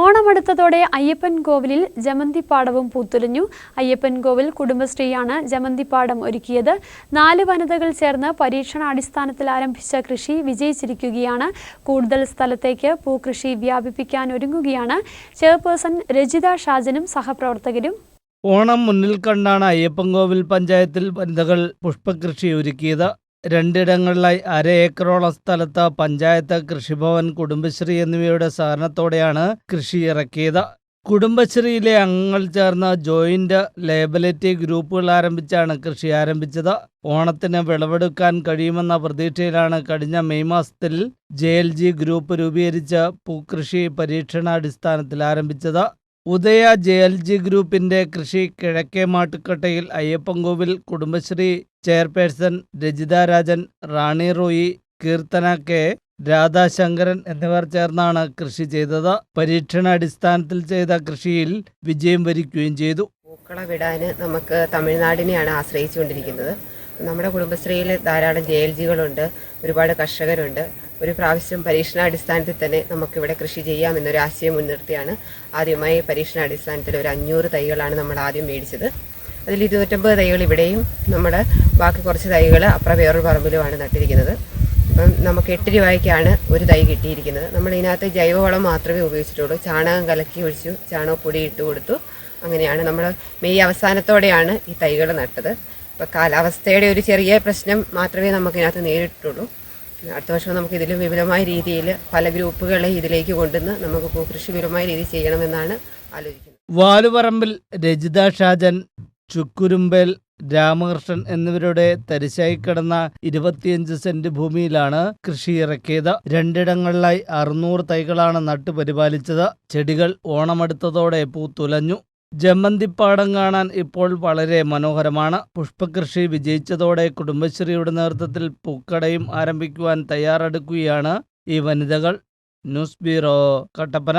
ഓണമെടുത്തതോടെ അയ്യപ്പൻ കോവിലിൽ ജമന്തിപ്പാടവും പൂത്തുലഞ്ഞു. അയ്യപ്പൻ കോവിൽ കുടുംബശ്രീയാണ് ജമന്തിപ്പാടം ഒരുക്കിയത്. നാല് വനിതകൾ ചേർന്ന് പരീക്ഷണാടിസ്ഥാനത്തിൽ ആരംഭിച്ച കൃഷി വിജയിച്ചിരിക്കുകയാണ്. കൂടുതൽ സ്ഥലത്തേക്ക് പൂക്കൃഷി വ്യാപിപ്പിക്കാൻ ഒരുങ്ങുകയാണ്. ചെയർപേഴ്സൺ രജിത ഷാജനും സഹപ്രവർത്തകരും. ഓണം മുന്നിൽ കണ്ടാണ് അയ്യപ്പൻകോവിൽ പഞ്ചായത്തിൽ വനിതകൾ പുഷ്പകൃഷി ഒരുക്കിയത്. രണ്ടിടങ്ങളിലായി അര ഏക്കറോളം സ്ഥലത്ത് പഞ്ചായത്ത് കൃഷിഭവൻ കുടുംബശ്രീ എന്നിവയുടെ സഹകരണത്തോടെയാണ് കൃഷി ഇറക്കിയത്. കുടുംബശ്രീയിലെ അംഗങ്ങൾ ചേർന്ന് ജോയിന്റ് ലേബലിറ്റി ഗ്രൂപ്പുകൾ ആരംഭിച്ചാണ് കൃഷി ആരംഭിച്ചത്. ഓണത്തിന് വിളവെടുക്കാൻ കഴിയുമെന്ന പ്രതീക്ഷയിലാണ് കഴിഞ്ഞ മെയ് മാസത്തിൽ ജെ ഗ്രൂപ്പ് രൂപീകരിച്ച് പൂക്കൃഷി പരീക്ഷണാടിസ്ഥാനത്തിൽ ആരംഭിച്ചത്. ഉദയ ജെ എൽ ജി ഗ്രൂപ്പിന്റെ കൃഷി കിഴക്കേ മാട്ടുക്കട്ടയിൽ അയ്യപ്പൻകോവിൽ കുടുംബശ്രീ ചെയർപേഴ്സൺ രജിത രാജൻ റാണി റോയി കീർത്തന കെ രാധാശങ്കരൻ എന്നിവർ ചേർന്നാണ് കൃഷി ചെയ്തത്. പരീക്ഷണാടിസ്ഥാനത്തിൽ ചെയ്ത കൃഷിയിൽ വിജയം വരിക്കുകയും ചെയ്തു. പൂക്കള വിടാൻ നമുക്ക് തമിഴ്നാടിനെയാണ് ആശ്രയിച്ചുകൊണ്ടിരിക്കുന്നത്. നമ്മുടെ കുടുംബശ്രീയിൽ ധാരാളം ജെ എൽ ജികളുണ്ട് ഒരുപാട് കർഷകരുണ്ട്. ഒരു പ്രാവശ്യം പരീക്ഷണാടിസ്ഥാനത്തിൽ തന്നെ നമുക്കിവിടെ കൃഷി ചെയ്യാം എന്നൊരു ആശയം മുൻനിർത്തിയാണ് ആദ്യമായി പരീക്ഷണാടിസ്ഥാനത്തിൽ ഒരു അഞ്ഞൂറ് തൈകളാണ് നമ്മൾ ആദ്യം മേടിച്ചത്. അതിൽ ഇരുന്നൂറ്റമ്പത് തൈകൾ ഇവിടെയും നമ്മുടെ ബാക്കി കുറച്ച് തൈകൾ അപ്പുറം വേറൊരു പറമ്പിലുമാണ് നട്ടിരിക്കുന്നത്. അപ്പം നമുക്ക് എട്ട് രൂപയ്ക്കാണ് ഒരു തൈ കിട്ടിയിരിക്കുന്നത്. നമ്മൾ ഇതിനകത്ത് ജൈവവളം മാത്രമേ ഉപയോഗിച്ചിട്ടുള്ളൂ. ചാണകം കലക്കി ഒഴിച്ചു ചാണകപ്പൊടി ഇട്ട് കൊടുത്തു. അങ്ങനെയാണ് നമ്മൾ മെയ് അവസാനത്തോടെയാണ് ഈ തൈകൾ നട്ടത്. ഇപ്പോൾ കാലാവസ്ഥയുടെ ഒരു ചെറിയ പ്രശ്നം മാത്രമേ നമുക്കിതിനകത്ത് നേരിട്ടുള്ളൂ. അടുത്ത വർഷം നമുക്ക് ഇതിലും വിപുലമായ രീതിയിൽ പല ഗ്രൂപ്പുകളെ ഇതിലേക്ക് കൊണ്ടുവന്ന് നമുക്ക് പൂക്കൃഷി വിപുലമായ രീതിയിൽ ചെയ്യണമെന്നാണ് ആലോചിക്കുന്നത്. വാലുപറമ്പിൽ രജിത ഷാജൻ ചുക്കുരുമ്പേൽ രാമകൃഷ്ണൻ എന്നിവരുടെ തരിശായി കിടന്ന ഇരുപത്തിയഞ്ച് സെന്റ് ഭൂമിയിലാണ് കൃഷി ഇറക്കിയത്. രണ്ടിടങ്ങളിലായി അറുന്നൂറ് തൈകളാണ് നട്ടുപരിപാലിച്ചത്. ചെടികൾ ഓണമെടുത്തതോടെ പൂത്തുലഞ്ഞു ജമന്തിപ്പാടം കാണാൻ ഇപ്പോൾ വളരെ മനോഹരമാണ്. പുഷ്പകൃഷി വിജയിച്ചതോടെ കുടുംബശ്രീയുടെ നേതൃത്വത്തിൽ പൂക്കടയും ആരംഭിക്കുവാൻ തയ്യാറെടുക്കുകയാണ് ഈ വനിതകൾ. News bureau Kattappana.